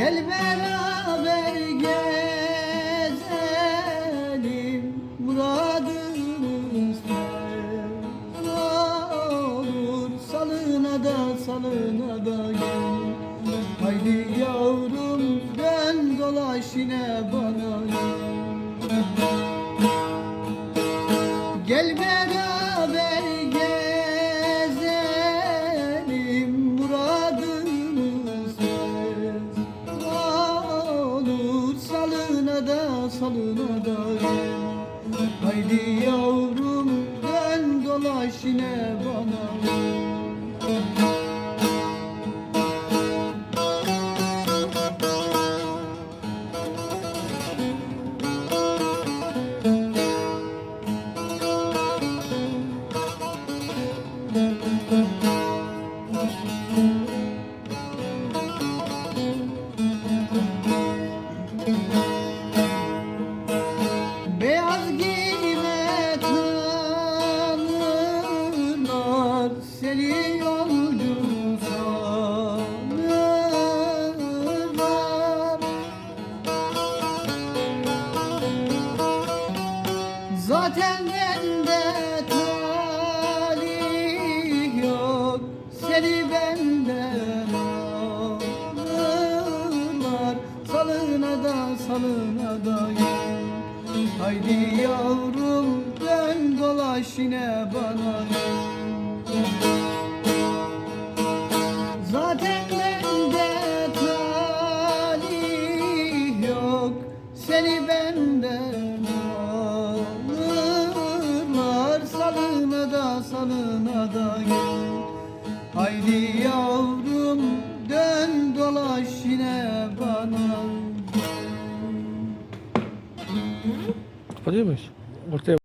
Gel beraber gezelim muradımızda olur Salına da salına da gel. Haydi yavrum dön dolaş yine. Da salına da gel Haydi yavrum dön dolaş yine bana Zaten bende talih yok Seni benden alırlar Salına da salına da gel Haydi yavrum dön dolaş yine bana. Zaten gel Haydi yavrum dön dolaş yine bana Kapatıyor muyuz? Ortaya